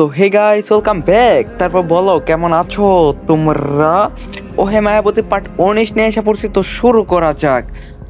তো hey guys welcome back তারপর বলো, কেমন আছো তোমরা? ও হে মায়াবতী পার্ট উনিশ নিয়ে এসে পড়ছি, তো শুরু করা যাক।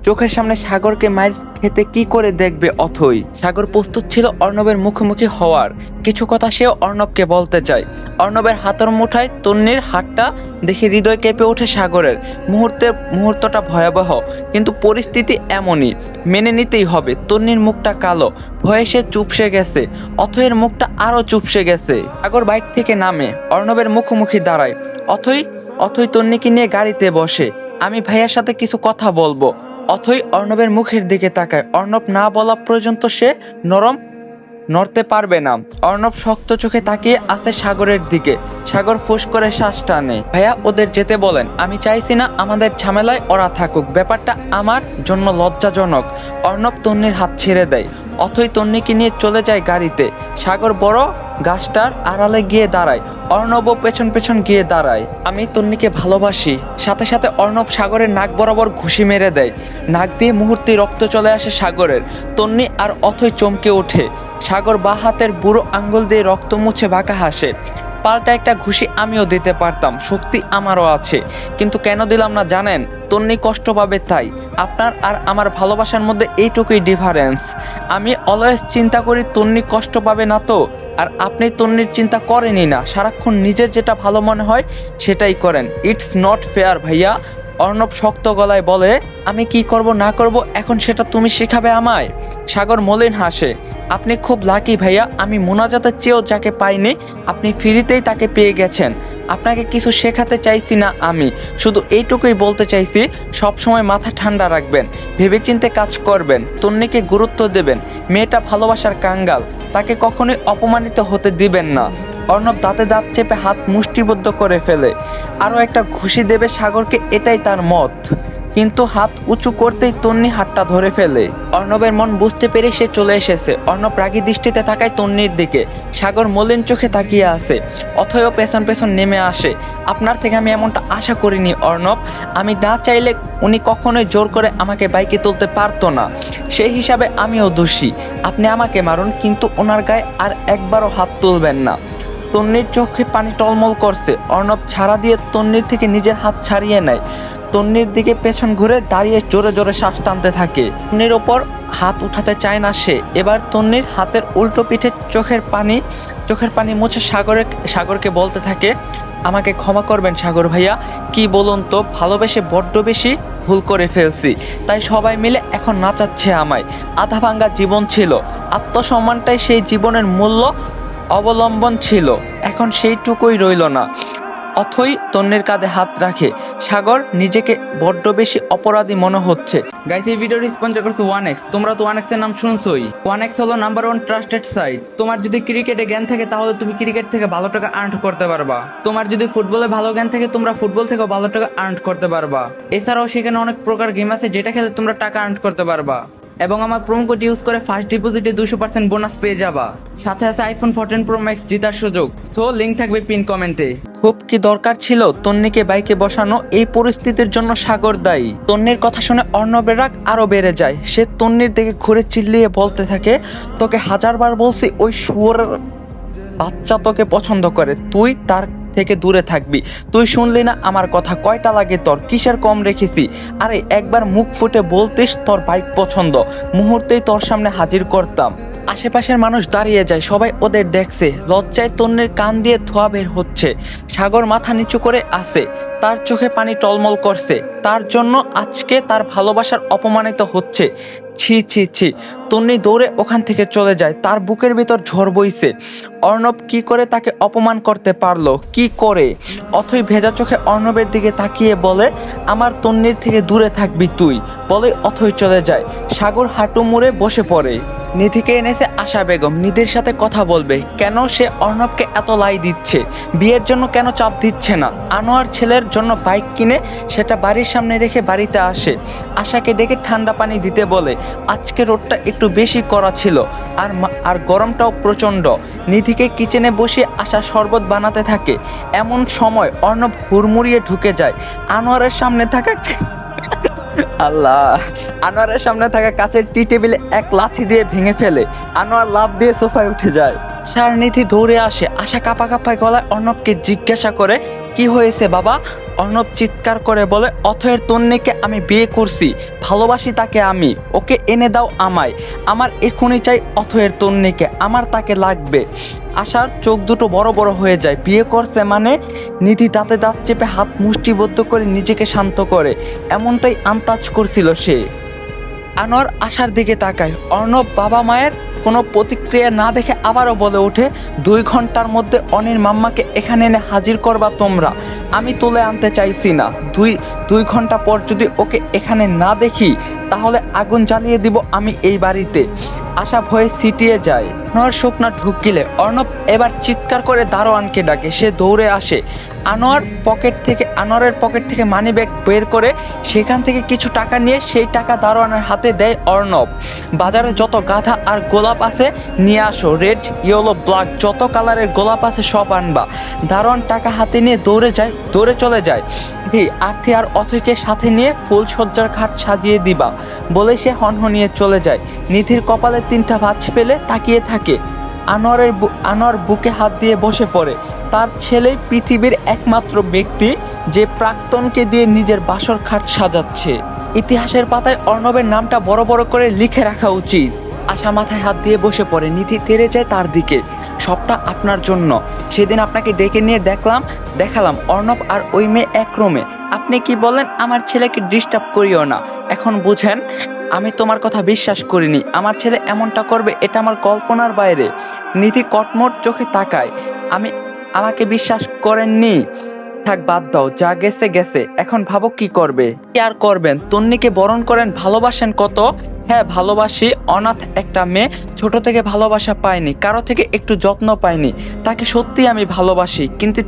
চোখের সামনে সাগরকে মায়ের খেতে কি করে দেখবে অথই? সাগর প্রস্তুত ছিল অর্ণবের মুখোমুখি হওয়ার। কিছু কথা সেও অর্ণবকে বলতে চায়। অর্ণবের হাতের মুঠায় তন্নির হাতটা দেখে হৃদয় কেঁপে ওঠে সাগরের। মুহূর্তে, মুহূর্তটা ভয়াবহ, কিন্তু পরিস্থিতি এমনই। মেনে নিতেই হবে তন্নির মুখটা কালো। ভয়ে সে চুপসে গেছে অথয়ের মুখটা আরও চুপসে গেছে। সাগর বাইক থেকে নামে, অর্ণবের মুখোমুখি দাঁড়ায়। অথই অথই তন্নিকে নিয়ে গাড়িতে বসে। আমি ভাইয়ার সাথে কিছু কথা বলব। অথই অর্ণবের মুখের দিকে তাকায়। অর্ণব না বলা পর্যন্ত সে নরম নড়তে পারবে না। অর্ণব শক্ত চোখে তাকিয়ে আছে সাগরের দিকে। সাগর ফুস করে শ্বাস টানে। ভাইয়া, ওদের যেতে বলেন। আমি চাইছি না আমাদের ঝামেলায় ওরা থাকুক। ব্যাপারটা আমার জন্য লজ্জাজনক। অর্ণব তন্নির হাত ছেড়ে দেয়। অথই তন্নিকে নিয়ে চলে যায় গাড়িতে। সাগর বড় গাছটার আড়ালে গিয়ে দাঁড়ায়, অর্ণব পেছন পেছন গিয়ে দাঁড়ায়। আমি তন্নিকে ভালোবাসি, সাথে সাথে অর্ণব সাগরের নাক বরাবর ঘুষি মেরে দেয়। নাক দিয়ে মুহূর্তে রক্ত চলে আসে সাগরের। তন্নি আর অথই চমকে ওঠে। সাগর বা হাতের বুড়ো আঙ্গুল দিয়ে রক্ত মুছে বাঁকা হাসে। পাল্টা একটা ঘুষি আমিও দিতে পারতাম, শক্তি আমারও আছে। কিন্তু কেন দিলাম না জানেন? তন্নি কষ্ট পাবে তাই। আপনার আর আমার ভালোবাসার মধ্যে এইটুকুই ডিফারেন্স আমি অলওয়েজ চিন্তা করি তন্নি কষ্ট পাবে না তো? আর আপনি তন্নির চিন্তা করেনই না। সারাক্ষণ নিজের যেটা ভালো মনে হয়, সেটাই করেন। ইটস নট ফেয়ার ভাইয়া। অর্ণব শক্ত গলায় বলে, আমি কি করব, না করব, এখন সেটা তুমি শেখাবে আমায়? সাগর মলিন হাসে, আপনি খুব লাকি ভাইয়া। আমি মোনাজাতের চেয়েও যাকে পাইনি, আপনি ফ্রিতেই তাকে পেয়ে গেছেন। আপনাকে কিছু শেখাতে চাইছি না আমি। শুধু এইটুকুই বলতে চাইছি, সবসময় মাথা ঠান্ডা রাখবেন। ভেবেচিন্তে কাজ করবেন। তন্নিকে গুরুত্ব দেবেন। মেয়েটা ভালোবাসার কাঙ্গাল। তাকে কখনোই অপমানিত হতে দিবেন না। অর্ণব দাঁতে দাঁত চেপে হাত মুষ্টিবদ্ধ করে ফেলে। আরও একটা ঘুষি দেবে সাগরকে, এটাই তার মত। কিন্তু হাত উঁচু করতেই তন্নি হাতটা ধরে ফেলে। অর্ণবের মন বুঝতে পেরে সে চলে এসেছে। অর্ণব রাগী দৃষ্টিতে তাকায় তন্নির দিকে। সাগর মলিন চোখে তাকিয়ে আছে। অথয় পেছন পেছন নেমে আসে। আপনার থেকে আমি এমনটা আশা করিনি, অর্ণব। আমি না চাইলে উনি কখনোই জোর করে আমাকে বাইকে তুলতে পারতো না। সেই হিসাবে আমিও দোষী। আপনি আমাকে মারুন, কিন্তু ওনার গায়ে আর একবারও হাত তুলবেন না। তন্নির চোখে পানি টলমল করছে। অর্ণব ছাড়া দিয়ে তন্নির থেকে নিজের হাত ছাড়িয়ে নেয়। তন্নির দিকে পেছন ঘুরে দাঁড়িয়ে জোরে জোরে শ্বাস টানতে থাকে। তন্নির ওপর হাত উঠাতে চায় না সে। এবার তন্নির হাতের উল্টো পিঠে চোখের পানি চোখের পানি মুছে সাগরের সাগরকে বলতে থাকে, আমাকে ক্ষমা করবেন সাগর ভাইয়া। কি বলুন তো, ভালোবেসে বড্ড বেশি ভুল করে ফেলছি। তাই সবাই মিলে এখন নাচাচ্ছে আমায়। আধা ভাঙ্গা জীবন ছিল। আত্মসম্মানটাই সেই জীবনের মূল্য অবলম্বন ছিল। এখন সেইটুকুই রইল না। অথই তন্নের কাঁধে হাত রাখে। সাগর নিজেকে বড্ড বেশি অপরাধী মনে হচ্ছে। গাইস এই ভিডিওটি স্পন্সর করছে ওয়ান এক্স তোমরা তো ওয়ান এক্সের নাম শুনছোই। ওয়ান এক্স হলো নাম্বার ওয়ান ট্রাস্টেড সাইট তোমার যদি ক্রিকেটে জ্ঞান থাকে, তাহলে তুমি ক্রিকেট থেকে ভালো টাকা আর্ন করতে পারবা। তোমার যদি ফুটবলে ভালো জ্ঞান থাকে, তোমরা ফুটবল থেকে ভালো টাকা আর্ন করতে পারবা। এছাড়াও সেখানে অনেক প্রকার গেম আছে, যেটা খেলে তোমরা টাকা আর্ন করতে পারবা। এবং আমার প্রোমো কোড ইউজ করে ফার্স্ট ডিপোজিটে দুশো পার্সেন্ট বোনাস পেয়ে যাবা। সাথে আছে আইফোন ফোরটিন প্রো ম্যাক্স জেতার সুযোগ। সো লিঙ্ক থাকবে পিন কমেন্টে খুব কি দরকার ছিল তন্নিকে বাইকে বসানো? এই পরিস্থিতির জন্য সাগর দায়ী। তন্নির কথা শুনে অর্ণবের রাগ আরও বেড়ে যায়। সে তন্নির দিকে ঘুরে চিল্লিয়ে বলতে থাকে, তোকে হাজারবার বলছি ওই শুয়োরের বাচ্চা তোকে পছন্দ করে। তুই তার থেকে দূরে থাকবি। তুই শুনলি না আমার কথা কয়টা লাগে তোর? কিসের কম রেখেছি? আরে একবার মুখ ফুটে বলতিস তোর বাইক পছন্দ। মুহূর্তেই তোর সামনে হাজির করতাম। আশেপাশের মানুষ দাঁড়িয়ে যায়, সবাই ওদের দেখছে। লজ্জায় তন্নের কান দিয়ে ধোয়া বের হচ্ছে। সাগর মাথা নিচু করে আছে। তার চোখে পানি টলমল করছে। তার জন্য আজকে তার ভালোবাসার অপমানিত হচ্ছে। ছি ছি ছি। তন্নি দৌড়ে ওখান থেকে চলে যায়। তার বুকের ভিতর ঝড় বইছে। অর্ণব কি করে তাকে অপমান করতে পারল? কি করে? অথই ভেজা চোখে অর্ণবের দিকে তাকিয়ে বলে, আমার তন্নির থেকে দূরে থাকবি তুই। বলে অথই চলে যায়। সাগর হাঁটু মুড়ে বসে পড়ে। নিধিকে এনেছে আশা বেগম। নিধির সাথে কথা বলবে। কেন সে অর্ণবকে এত লাই দিচ্ছে? বিয়ের জন্য কেন চাপ দিচ্ছে না? আনোয়ার ছেলের জন্য বাইক কিনে সেটা বাড়ির সামনে রেখে বাড়িতে আসে। আশাকে ডেকে ঠান্ডা পানি দিতে বলে, আজকে রোডটা একটু বেশি করা ছিল। আর আর গরমটাও প্রচণ্ড। নিধিকে কিচেনে বসে আশা শরবত বানাতে থাকে। এমন সময় অর্ণব হুড়মুড়িয়ে ঢুকে যায়। আনোয়ারের সামনে থাকা আল্লাহ! আনোয়ারের সামনে থাকা কাচের টি টেবিলে এক লাথি দিয়ে ভেঙে ফেলে। আনোয়ার লাভ দিয়ে সোফায় উঠে যায়। আশার নিধি দৌড়ে আসে। আশা কাপা কাপায় গলায় অর্ণবকে জিজ্ঞাসা করে, কি হয়েছে বাবা? অর্ণব চিৎকার করে বলে, অথয়ের তন্নিকে আমি বিয়ে করছি, ভালোবাসি তাকে আমি, ওকে এনে দাও আমায়। আমার এখনই চাই অথয়ের তন্নিকে, আমার তাকে লাগবে। আশার চোখ দুটো বড় বড় হয়ে যায়। বিয়ে করছে মানে নিধি দাঁতে দাঁত চেপে হাত মুষ্টিবদ্ধ করে নিজেকে শান্ত করে। এমনটাই আন্তাজ করছিল সে। আনোয়ার আশার দিকে তাকায়। অর্ণব বাবা মায়ের কোনো প্রতিক্রিয়া না দেখে আবারও বলে ওঠে, দুই ঘণ্টার মধ্যে অনির মাম্মাকে এখানে এনে হাজির করবা তোমরা। আমি তুলে আনতে চাইছি না। দুই দুই ঘণ্টা পর যদি ওকে এখানে না দেখি, তাহলে আগুন জ্বালিয়ে দিব আমি এই বাড়িতে। আশা ভয়ে সিটিয়ে যায়। আনোয়ার শুকনা ঢুকিলে অর্ণব এবার চিৎকার করে দারোয়ানকে ডাকে। সে দৌড়ে আসে। আনোয়ার পকেট থেকে আনোয়ারের পকেট থেকে মানি ব্যাগ বের করে সেখান থেকে কিছু টাকা নিয়ে সেই টাকা দারোয়ানের হাতে দেয় অর্ণব। বাজারে যত গাধা আর গোলাপ আছে, নিয়ে আসো। রেড ইয়েলো ব্ল্যাক যত কালারের গোলাপ আছে সব আনবা। দারোয়ান টাকা হাতে নিয়ে দৌড়ে যায়, দৌড়ে চলে যায়। দি আর্থি আর অথৈকে সাথে নিয়ে ফুল সজ্জার খাট সাজিয়ে দিবা, বলে সে হনহনিয়ে চলে যায়। নিধির কপালে তিনটা ভাঁজ ফেলে তাকিয়ে থাকে। আনোয়ারের আনোয়ার বুকে হাত দিয়ে বসে পড়ে। তার ছেলেই পৃথিবীর একমাত্র ব্যক্তি যে প্রাক্তনকে দিয়ে নিজের বাসর খাট সাজাচ্ছে। ইতিহাসের পাতায় অর্ণবের নামটা বড় বড় করে লিখে রাখা উচিত। আশা মাথায় হাত দিয়ে বসে পড়ে। নিধি তেরে যায় তার দিকে। সবটা আপনার জন্য। সেদিন আপনাকে ডেকে নিয়ে দেখলাম, দেখালাম অর্ণব আর ওই মেয়ে এক আপনি কি বলেন আমার ছেলেকে ডিস্টার্ব করিও না। এখন বুঝেন, আমি তোমার কথা বিশ্বাস করিনি। আমার ছেলে এমনটা করবে, এটা আমার কল্পনার বাইরে। নীতি কটমট চোখে তাকায়। আমি, আমাকে বিশ্বাস করেননি। থাক বাদ দাও, যা গেছে গেছে, এখন ভাবো কি করবে। কি আর করবেন? তন্নিকে বরণ করেন, ভালোবাসেন কত? হ্যাঁ ভালোবাসি, অনাথ একটা মেয়ে, ছোট থেকে ভালোবাসা পায়নি কারও থেকে একটু যত্ন পায়নি তাকে সত্যি আমি ভালোবাসি, কিন্তু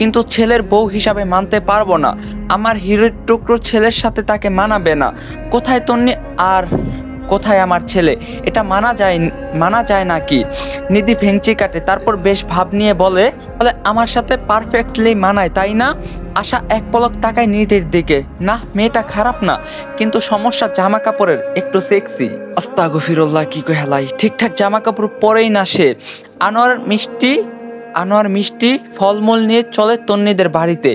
কিন্তু ছেলের বউ হিসাবে মানতে পারব না, আমার হিরের টুকরো ছেলের সাথে তাকে মানাবে না। কোথায় তন্নি? আর কোথায় আমার ছেলে? এটা মানা যায় মানা যায় নাকি? নিধি ভেঙচি কাটে, তারপর বেশ ভাব নিয়ে বলে বলে আমার সাথে পারফেক্টলি মানায়, তাই না? আশা এক পলক তাকায় নিধির দিকে না মেয়েটা খারাপ না, কিন্তু সমস্যা জামা কাপড়ের একটু সেক্সি আস্তা গফিরুল্লাহ কি হেলাই, ঠিকঠাক জামা কাপড় পরেই না সে। আনোয়ার মিষ্টি আনোয়ার মিষ্টি ফলমূল নিয়ে চলে তন্নিদের বাড়িতে।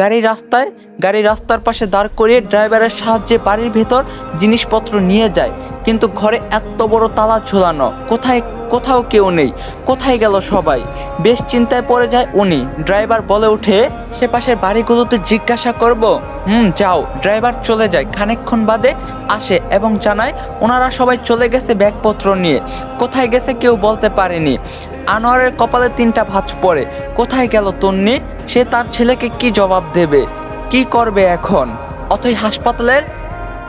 গাড়ি রাস্তায়, গাড়ি রাস্তার পাশে দাঁড় করিয়ে ড্রাইভারের সাহায্যে বাড়ির ভেতর জিনিসপত্র নিয়ে যায়। কিন্তু ঘরে এত বড় তালা ঝোলানো। কোথায়, কোথাও কেউ নেই। কোথায় গেল সবাই? বেশ চিন্তায় পড়ে যায় উনি। ড্রাইভার বলে উঠে সে পাশের বাড়িগুলোতে জিজ্ঞাসা করব? হুম, যাও। ড্রাইভার চলে যায়। খানিকক্ষণ বাদে আসে এবং জানায়, ওনারা সবাই চলে গেছে ব্যাগপত্র নিয়ে। কোথায় গেছে কেউ বলতে পারেনি। আনোয়ারের কপালে তিনটা ভাঁজ পড়ে। কোথায় গেল তন্নি? সে তার ছেলেকে কি জবাব দেবে? কি করবে এখন? অথই হাসপাতালের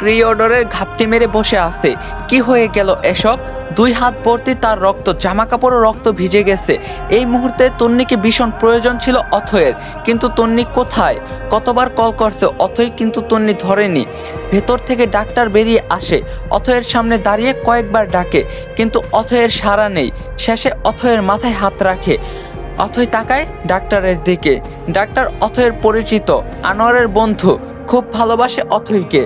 ক্রিয়ডরের ঘাপটি মেরে বসে আছে। কি হয়ে গেল এসব? দুই হাত ভর্তি তার রক্ত জামা কাপড় রক্ত ভিজে গেছে। এই মুহূর্তে তন্নিকে ভীষণ প্রয়োজন ছিল অথয়ের। কিন্তু তন্নি কোথায়? কতবার কল করছে, অথই কিন্তু তন্নি ধরেনি। ভেতর থেকে ডাক্তার বেরিয়ে আসে। অথয়ের সামনে দাঁড়িয়ে কয়েকবার ডাকে, কিন্তু অথয়ের সাড়া নেই। শেষে অথয়ের মাথায় হাত রাখে। অথয় তাকায় ডাক্তারের দিকে। ডাক্তার অথয়ের পরিচিত, আনোয়ারের বন্ধু। খুব ভালোবাসে অথইকে।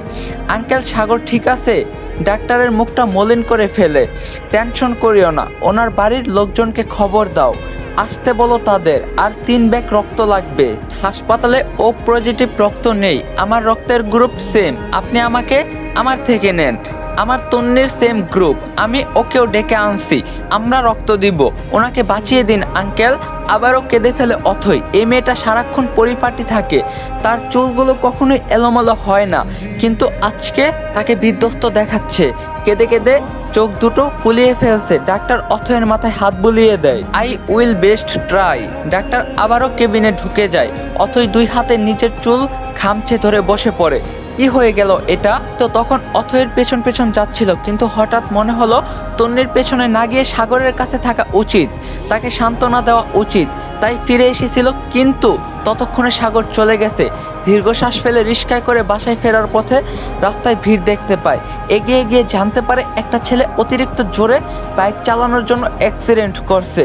আঙ্কেল সাগর ঠিক আছে? ডাক্তারের মুখটা মলিন করে ফেলে। টেনশন করিও না, ওনার বাড়ির লোকজনকে খবর দাও। আসতে বলো তাদের, আর তিন ব্যাগ রক্ত লাগবে। হাসপাতালে ও পজিটিভ রক্ত নেই, আমার রক্তের গ্রুপ সেম, আপনি আমাকে, আমার থেকে নেন। আমার তন্নির সেম গ্রুপ আমি ওকেও ডেকে আনছি, আমরা রক্ত দিব, ওনাকে বাঁচিয়ে দিন আঙ্কেল আবারও কেঁদে ফেলে অথই, এই মেয়েটা সারাক্ষণ পরিপাটি থাকে, তার চুলগুলো কখনোই এলোমেলো হয় না, কিন্তু আজকে তাকে বিধ্বস্ত দেখাচ্ছে, কেঁদে কেঁদে চোখ দুটো ফুলিয়ে ফেলছে, ডাক্তার অথয়ের মাথায় হাত বুলিয়ে দেয় I will best try doctor আবারও কেবিনে ঢুকে যায়, অথই দুই হাতে নিচের চুল খামছে ধরে বসে পড়ে কি হয়ে গেল এটা। তো তখন অথয়ের পেছন পেছন যাচ্ছিল, কিন্তু হঠাৎ মনে হলো তন্নির পেছনে না গিয়ে সাগরের কাছে থাকা উচিত। তাকে সান্ত্বনা দেওয়া উচিত। তাই ফিরে এসেছিল, কিন্তু ততক্ষণে সাগর চলে গেছে। দীর্ঘশ্বাস ফেলে রিস্কায় করে বাসায় ফেরার পথে রাস্তায় ভিড় দেখতে পায়। এগিয়ে গিয়ে জানতে পারে একটা ছেলে অতিরিক্ত জোরে বাইক চালানোর জন্য অ্যাক্সিডেন্ট করছে।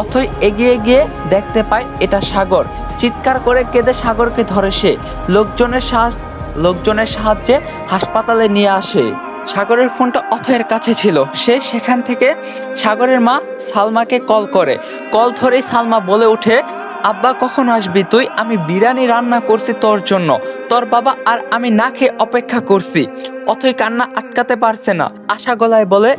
অথই এগিয়ে গিয়ে দেখতে পায় এটা সাগর। চিৎকার করে কেঁদে সাগরকে ধরে সে। লোকজনের সাহায্য লোকজনের সাহায্যে হাসপাতালে নিয়ে আসে। সাগরের ফোনটা অথয়ের কাছে ছিল। সে সেখান থেকে সাগরের মা সালমাকে কল করে। কল ধরেই সালমা বলে ওঠে, আব্বা, কখন আসবি তুই? আমি বিরিয়ানি রান্না করছি তোর জন্য। তোর বাবা আর আমি না খেয়ে অপেক্ষা করছি। অথই কান্না আটকাতে পারছে না। আশা গলায় বলে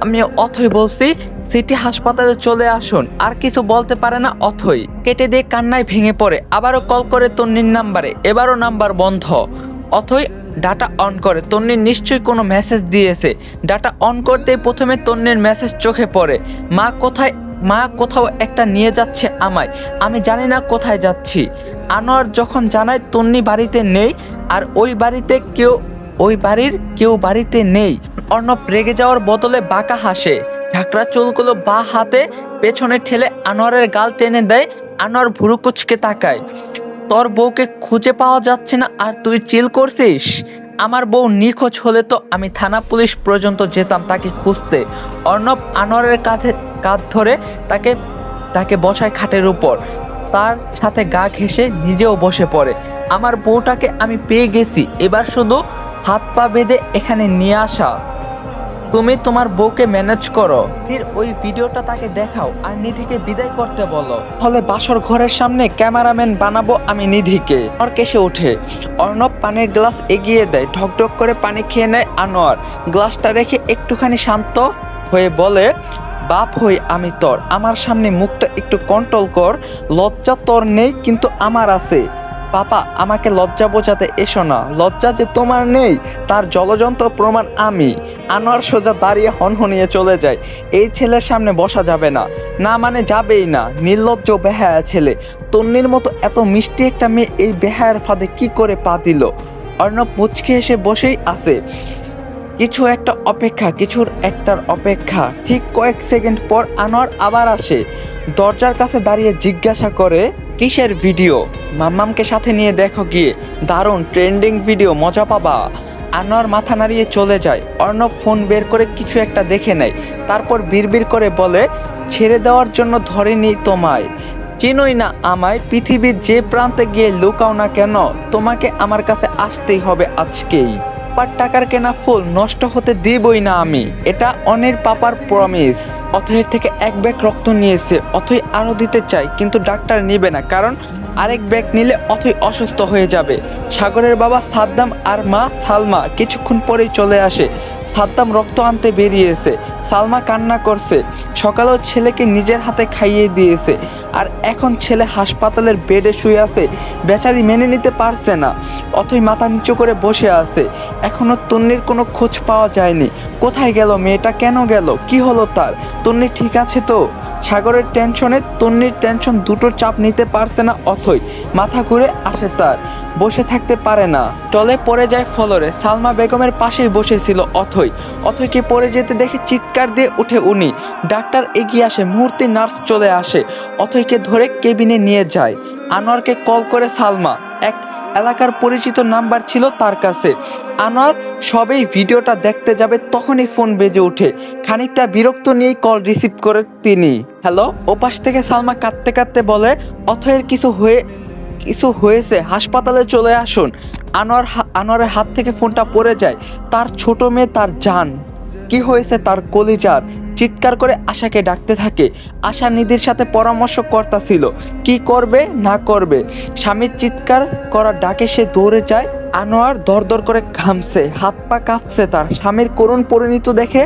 আমি অথই বলছি সিটি হাসপাতালে চলে আসুন। আর কিছু বলতে পারে না, অথই। কেটে দিয়ে কান্নায় ভেঙে পড়ে। আবারও কল করে তন্নির নাম্বারে। এবারও নাম্বার বন্ধ। অথই ডাটা অন করে। তন্নির নিশ্চয়ই কোনো মেসেজ দিয়েছে। ডাটা অন করতেই প্রথমে তন্নির মেসেজ চোখে পড়ে। মা কোথায় মা কোথাও একটা নিয়ে যাচ্ছে আমায়। আমি জানি না কোথায় যাচ্ছি। আনোয়ার যখন জানায় তন্নি বাড়িতে নেই, আর ওই বাড়িতে কেউ ওই বাড়ির কেউ বাড়িতে নেই। অর্ণব রেগে যাওয়ার বদলে বাঁকা হাসে। ঝাঁকড়া চুলগুলো বা হাতে পেছনে ঠেলে আনোয়ারের গাল টেনে দেয়, আনোয়ার ভুরু কুচকে তাকায়। তোর বউকে খুঁজে পাওয়া যাচ্ছে না, আর তুই চিল করছিস? আমার বউ নিখোঁজ হলে তো আমি থানা পুলিশ পর্যন্ত যেতাম তাকে খুঁজতে। অর্ণব আনোয়ারের কাঁধে, কাঁধ ধরে তাকে তাকে বসায় খাটের উপর। তার সাথে গা ঘেঁষে নিজেও বসে পড়ে। আমার বউটাকে আমি পেয়ে গেছি, এবার শুধু হাত পা বেঁধে এখানে নিয়ে আসা। তুমি তোমার বউকে ম্যানেজ করো। ফির ওই ভিডিওটা তাকে দেখাও আর নিধিকে বিদায় করতে বলো। ফলে বাসর ঘরের সামনে ক্যামেরাম্যান বানাবো আমি নিধিকে। আর কেসে ওঠে। অর্ণব পানির গ্লাস এগিয়ে দেয়, ঢকঢক করে পানি খেয়ে নেয় আনোয়ার। গ্লাসটা রেখে একটুখানি শান্ত হয়ে বলে, বাপ হই আমি তোর। আমার সামনে মুখটা একটু কন্ট্রোল কর। লজ্জা তোর নেই, কিন্তু আমার আছে। পাপা, আমাকে লজ্জা বোঝাতে এসো না। লজ্জা যে তোমার নেই, তার জলযন্ত্র প্রমাণ আমি। আনোয়ার সোজা দাঁড়িয়ে হনহনিয়ে চলে যায়। এই ছেলের সামনে বসা যাবে না। না মানে যাবেই না। নির্লজ্জ বেহায়া ছেলে। তন্নির মতো এত মিষ্টি একটা মেয়ে এই বেহায়ার ফাঁদে কি করে পা দিল? অর্ণব মুচকে এসে বসেই আছে। কিছু একটা অপেক্ষা, কিছুর একটার অপেক্ষা। ঠিক কয়েক সেকেন্ড পর আনোয়ার আবার আসে। দরজার কাছে দাঁড়িয়ে জিজ্ঞাসা করে, কিসের ভিডিও? মাম্মামকে সাথে নিয়ে দেখো গিয়ে। দারুণ ট্রেন্ডিং ভিডিও, মজা পাবা। আনোয়ার মাথা নাড়িয়ে চলে যায়। অর্ণব ফোন বের করে কিছু একটা দেখে নেয়। তারপর বিড়বিড় করে বলে, ছেড়ে দেওয়ার জন্য ধরেনি তোমায়। চিনোই না আমায়, পৃথিবীর যে প্রান্তে গিয়ে লুকাও না কেন, তোমাকে আমার কাছে আসতেই হবে আজকেই। পার টাকার কেনা ফুল নষ্ট হতে দেবই না আমি। এটা অনের পাপার প্রমিস অথয়ের থেকে এক ব্যাগ রক্ত নিয়েছে অথই আরও দিতে চাই, কিন্তু ডাক্তার নেবে না, কারণ আরেক ব্যাগ নিলে অথই অসুস্থ হয়ে যাবে। সাগরের বাবা সাদ্দাম আর মা সালমা কিছুক্ষণ পরেই চলে আসে। সাদ্দাম রক্ত আনতে বেরিয়েছে। সালমা কান্না করছে। সকালেও ছেলেকে নিজের হাতে খাইয়ে দিয়েছে। আর এখন ছেলে হাসপাতালের বেডে শুয়ে আছে। বেচারি মেনে নিতে পারছে না। অথই মাথা নিচু করে বসে আছে। এখনও তন্নির কোনো খোঁজ পাওয়া যায়নি। কোথায় গেল? মেয়েটা কেন গেল? কি হলো তার? তন্নি ঠিক আছে তো? সাগরের টেনশনে তন্নির টেনশন দুটোর চাপ নিতে পারছে না, অথই মাথা ঘুরে আসে তার। বসে থাকতে পারে না। টলে পড়ে যায় ফলরে। সালমা বেগমের পাশেই বসেছিল অথই। অথইকে পড়ে যেতে দেখে চিৎকার দিয়ে উঠে উনি। ডাক্তার এগিয়ে আসে, মুহূর্তে নার্স চলে আসে। অথইকে ধরে কেবিনে নিয়ে যায়। আনোয়ারকে কল করে সালমা, এক এলাকার পরিচিত নাম্বার ছিল তার কাছে। আনোয়ার সবেই ভিডিওটা দেখতে যাবে তখনই ফোন বেজে ওঠে। খানিকটা বিরক্ত নিয়েই কল রিসিভ করে তিনি। হ্যালো, ওপাশ থেকে সালমা কাঁদতে কাঁদতে বলে, অথয়ের কিছু হয়ে, কিছু হয়েছে, হাসপাতালে চলে আসুন। আনোয়ার আনোয়ারের হাত থেকে ফোনটা পড়ে যায়। তার ছোট মেয়ে তার জান। কি হয়েছে তার কলিজার? চিৎকার করে আশাকে ডাকতে থাকে। আশা নিধির সাথে পরামর্শ কর্তা ছিল কি করবে না করবে। স্বামীর চিৎকার করার ডাকে সে দৌড়ে যায়। আনোয়ার দরদর করে ঘামছে, হাত পা কাঁপছে তার। স্বামীর করুণ পরিণতি দেখে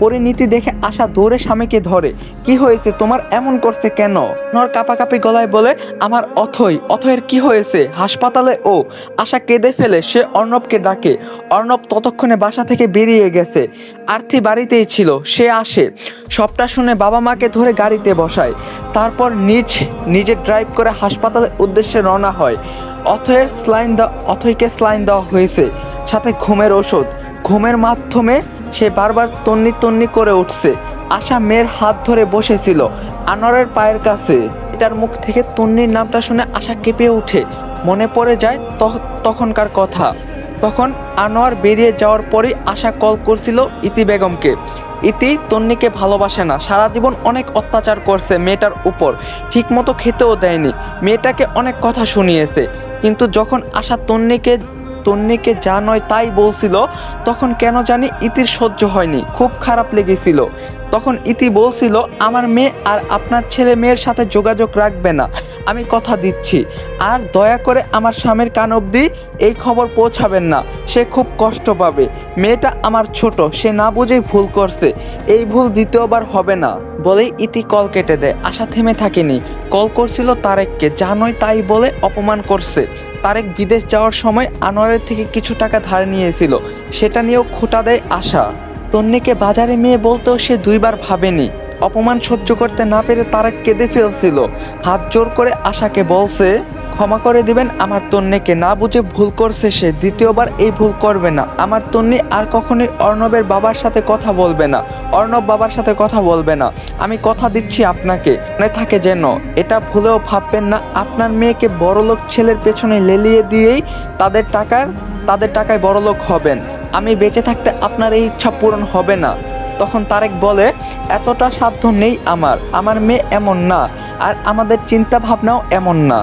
পরিণতি দেখে আশা দৌড়ে স্বামীকে ধরে। কি হয়েছে? তোমার এমন করছে কেন? নর কাপাকাপি গলায় বলে, আমার অথই, অথয়ের কি হয়েছে? হাসপাতালে ও। আশা কেঁদে ফেলে, সে অর্ণবকে ডাকে। অর্ণব ততক্ষণে বাসা থেকে বেরিয়ে গেছে। আর্থি বাড়িতেই ছিল, সে আসে। সবটা শুনে বাবা মাকে ধরে গাড়িতে বসায়। তারপর নিজ, নিজে ড্রাইভ করে হাসপাতালের উদ্দেশ্যে রওনা হয়। অথয়ের স্লাইন দেওয়া, অথইকে স্লাইন দেওয়া হয়েছে, সাথে ঘুমের ওষুধ ঘুমের মাধ্যমে সে বারবার তন্নি তন্নি করে উঠছে। আশা মেয়ের হাত ধরে বসেছিল আনোয়ারের পায়ের কাছে। এটার মুখ থেকে তন্নির নামটা শুনে আশা কেঁপে ওঠে। মনে পড়ে যায় তখ- তখনকার কথা। তখন আনোয়ার বেরিয়ে যাওয়ার পরেই আশা কল করছিল ইতি বেগমকে। ইতি তন্নিকে ভালোবাসে না, সারা জীবন অনেক অত্যাচার করছে মেয়েটার উপর। ঠিকমতো খেতেও দেয়নি। মেয়েটাকে অনেক কথা শুনিয়েছে। কিন্তু যখন আশা তন্নিকে তন্নিকে যা নয় তাই বলছিল তখন কেন জানি ইতির সহ্য হয়নি খুব খারাপ লেগেছিল। তখন ইতি বলছিল, আমার মেয়ে আর আপনার ছেলে মেয়ের সাথে যোগাযোগ রাখবে না। আমি কথা দিচ্ছি। আর দয়া করে আমার স্বামীর কান অবধি এই খবর পৌঁছাবেন না। সে খুব কষ্ট পাবে। মেয়েটা আমার ছোট, সে না বুঝেই ভুল করছে। এই ভুল দ্বিতীয়বার হবে না। বলেই ইতি কল কেটে দেয়। আশা থেমে থাকেনি। কল করছিল তারেককে। জানোই তাই বলে অপমান করছে। তারেক বিদেশ যাওয়ার সময় আনোয়ারের থেকে কিছু টাকা ধার নিয়েছিল। সেটা নিয়েও খোটা দেয় আশা। তন্নিকে বাজারে মেয়ে বলতেও সে দুইবার ভাবেনি। অপমান সহ্য করতে না পেরে তারা কেঁদে ফেলছিল। হাত জোর করে আশাকে বলছে, ক্ষমা করে দিবেন, আমার তন্নিকে না বুঝে ভুল করছে সে। দ্বিতীয়বার এই ভুল করবে না। আমার তন্নি আর কখনোই অর্ণবের বাবার সাথে কথা বলবে না। অর্ণব বাবার সাথে কথা বলবে না। আমি কথা দিচ্ছি আপনাকে। মনে থাকে যেন এটা ভুলেও ভাববেন না, আপনার মেয়েকে বড়লোক ছেলের পেছনে লেলিয়ে দিয়েই তাদের টাকার, তাদের টাকায় বড়লোক হবেন। আমি বেঁচে থাকতে আপনার এই ইচ্ছা পূরণ হবে না। তখন তারেক বলে, এতটা সাধ্য নেই আমার। আমার মেয়ে এমন না, আর আমাদের চিন্তা ভাবনাও এমন না।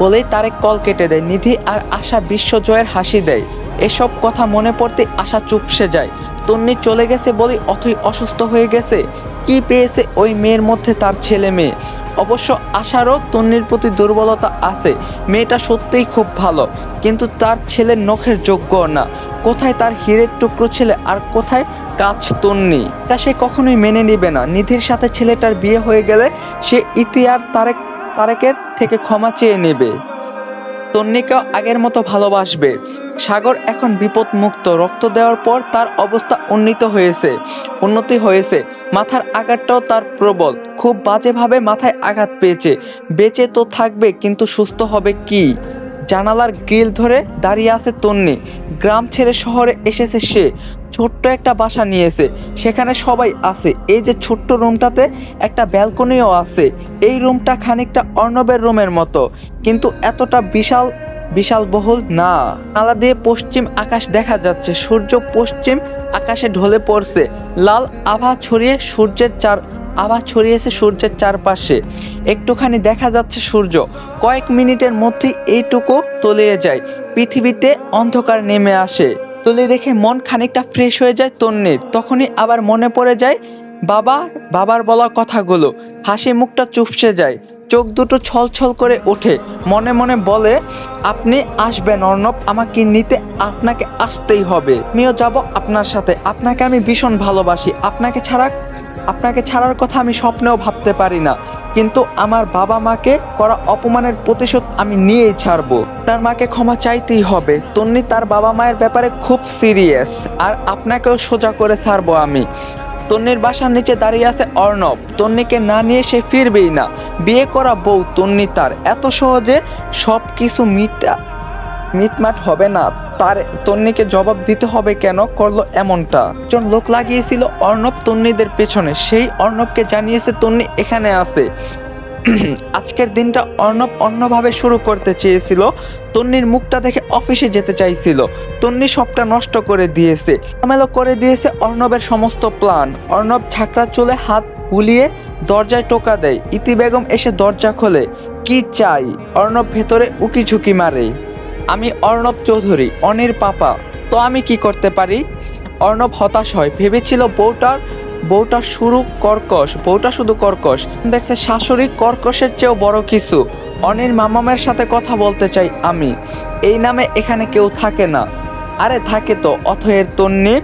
বলেই তারেক কল কেটে দেয়। নিধি আর আশা বিশ্বজয়ের হাসি দেয়। এসব কথা মনে পড়তে আশা চুপসে যায়। তন্নি চলে গেছে বলেই অথই অসুস্থ হয়ে গেছে। কি পেয়েছে ওই মেয়ের মধ্যে তার ছেলে মেয়ে? অবশ্য আশারও তন্নির প্রতি দুর্বলতা আছে। মেয়েটা সত্যিই খুব ভালো, কিন্তু তার ছেলের নখের যোগ্য না। কোথায় তার হীরের টুকরো ছেলে আর কোথায় কাজ তন্নি? তা সে কখনোই মেনে নিবে না। নিধির সাথে ছেলেটার বিয়ে হয়ে গেলে সে ইতি আর তারেক তারেকের থেকে ক্ষমা চেয়ে নেবে। তন্নিকেও আগের মতো ভালোবাসবে। সাগর এখন বিপদ মুক্ত রক্ত দেওয়ার পর তার অবস্থা উন্নীত হয়েছে, উন্নতি হয়েছে। মাথার আঘাতটাও তার প্রবল। খুব বাজেভাবে মাথায় আঘাত পেয়েছে। বেঁচে তো থাকবে, কিন্তু সুস্থ হবে কি? জানালার গ্রিল ধরে দাঁড়িয়ে আছে তন্নি। গ্রাম ছেড়ে শহরে এসেছে সে। ছোট্ট একটা বাসা নিয়েছে। সেখানে সবাই আছে। এই যে ছোট্ট রুমটাতে একটা ব্যালকনিও আছে। এই রুমটা খানিকটা অর্ণবের রুমের মতো। কিন্তু এতটা বিশাল বিশাল বহুল না। নালা দিয়ে পশ্চিম আকাশ দেখা যাচ্ছে। সূর্য পশ্চিম আকাশে ঢলে পড়ছে। লাল আভা ছড়িয়ে সূর্যের চার, আভা ছড়িয়েছে সূর্যের চারপাশে। একটুখানি দেখা যাচ্ছে সূর্য। কয়েক মিনিটের মধ্যেই এইটুকু তলিয়ে যায়। পৃথিবীতে অন্ধকার নেমে আসে। তলিয়ে দেখে মন খানিকটা ফ্রেশ হয়ে যায় তন্নির তখনই আবার মনে পড়ে যায়, বাবা, বাবার বলা কথাগুলো। হাসি মুখটা চুপসে যায়। চোখ দুটো ছলছল করে ওঠে। মনে মনে বলে, আপনি আসবেন অর্ণব, আমাকে নিতে আপনাকে আসতেই হবে। আমিও যাব আপনার সাথে। আপনাকে আমি ভীষণ ভালোবাসি। আপনাকে ছাড়া, আপনাকে ছাড়ার কথা আমি স্বপ্নেও ভাবতে পারি না। কিন্তু আমার বাবা মাকে করা অপমানের প্রতিশোধ আমি নিয়েই ছাড়ব। তার মাকে ক্ষমা চাইতেই হবে। তন্নি তার বাবা মায়ের ব্যাপারে খুব সিরিয়াস। আর আপনাকেও সোজা করে ছাড়বো আমি। তন্নির বাসার নিচে দাঁড়িয়ে আছে অর্ণব। তন্নিকে না নিয়ে সে ফিরবেই না। বিয়ে করা বউ তন্নি তার। এত সহজে সব কিছু মিটা মিটমাট হবে না। তার তন্নিকে জবাব দিতে হবে কেন? করল এমনটা। একজন লোক লাগিয়েছিল অর্ণব তন্নিদের পেছনে। সেই অর্ণবকে জানিয়েছে, তন্নি এখানে আছে। আজকের দিনটা অর্ণব অন্যভাবে শুরু করতে চেয়েছিল। তন্নির মুখটা দেখে অফিসে যেতে চাইছিল। তন্নি সবটা নষ্ট করে দিয়েছে। আমেলো করে দিয়েছে অর্ণবের সমস্ত প্ল্যান। অর্ণব ঝাঁকড়া চুলে হাত বুলিয়ে দরজায় টোকা দেয়। ইতি বেগম এসে দরজা খোলে। কি চাই? অর্ণব ভেতরে উকি ঝুঁকি মারে। আমি অর্ণব চৌধুরী, অনির পাপা। তো আমি কি করতে পারি? অর্ণব হতাশ হয়। ভেবেছিল বউটার বউটা শুরু কর্কশ, বউটা শুধু কর্কশ। দেখছে শাশুড়ি কর্কশের চেয়েও বড় কিছু। অনির মামামের সাথে কথা বলতে চাই আমি। এই নামে এখানে কেউ থাকে না। আরে থাকে তো, অথয়ের তন্নি।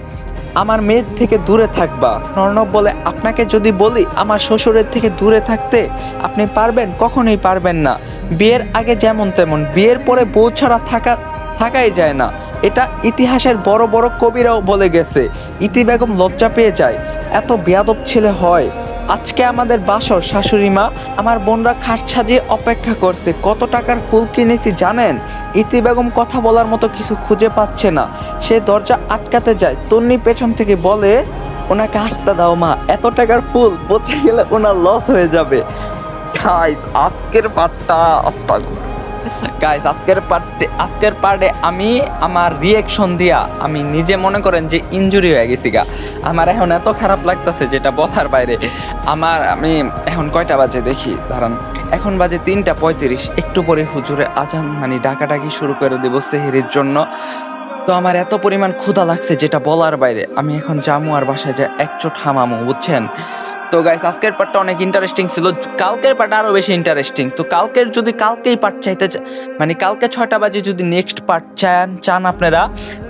আমার মেয়ের থেকে দূরে থাকবা। অর্ণব বলে, আপনাকে যদি বলি আমার শ্বশুরের থেকে দূরে থাকতে, আপনি পারবেন? কখনোই পারবেন না। বিয়ের আগে যেমন তেমন, বিয়ের পরে বউ ছাড়া থাকা, থাকাই যায় না। এটা ইতিহাসের বড় বড় কবিরাও বলে গেছে, ইতি বেগম লজ্জা পেয়ে যায়। এত বেয়াদব ছেলে হয়। আজকে আমাদের বাসর শাশুড়ি মা আমার বোনরা খাট সাজিয়ে অপেক্ষা করছে, কত টাকার ফুল কিনেছি জানেন? ইতি বেগম কথা বলার মতো কিছু খুঁজে পাচ্ছে না। সে দরজা আটকাতে যায়, তন্নি পেছন থেকে বলে, ওনাকে আসতে দাও মা, এত টাকার ফুল পচে গেলে ওনার লস হয়ে যাবে। আজকের বার্তা আস্তাগো গাইস আজকের পার্টে আজকের পার্টে আমি আমার রিয়েকশন দিয়া আমি নিজে মনে করেন যে ইনজুরি হয়ে গেছি গা। আমার এখন এত খারাপ লাগতেছে যেটা বলার বাইরে। আমার, আমি এখন কয়টা বাজে দেখি, দাঁড়ান। এখন বাজে তিনটা পঁয়ত্রিশ, একটু পরে হুজুরে আজান মানে ডাকাডাকি শুরু করে দেবো সেহেরির জন্য। তো আমার এত পরিমাণ ক্ষুধা লাগছে যেটা বলার বাইরে। আমি এখন জামু আর বাসায় যা একচোট হামামু, বুঝছেন? তো গাইস আজকের পার্টটা অনেক ইন্টারেস্টিং ছিল। কালকের পার্ট আরও বেশি ইন্টারেস্টিং তো কালকের যদি কালকেই পার্ট চাইতে মানে কালকে ছয়টা বাজে যদি নেক্সট পার্ট চান চান আপনারা,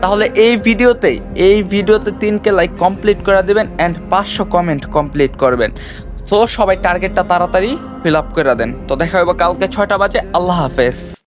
তাহলে এই ভিডিওতেই এই ভিডিওতে তিনকে লাইক কমপ্লিট করে দেবেন অ্যান্ড পাঁচশো কমেন্ট কমপ্লিট করবেন। তো সবাই টার্গেটটা তাড়াতাড়ি ফিল আপ করে দেন। তো দেখা হবে কালকে ছয়টা বাজে। আল্লাহ হাফেজ।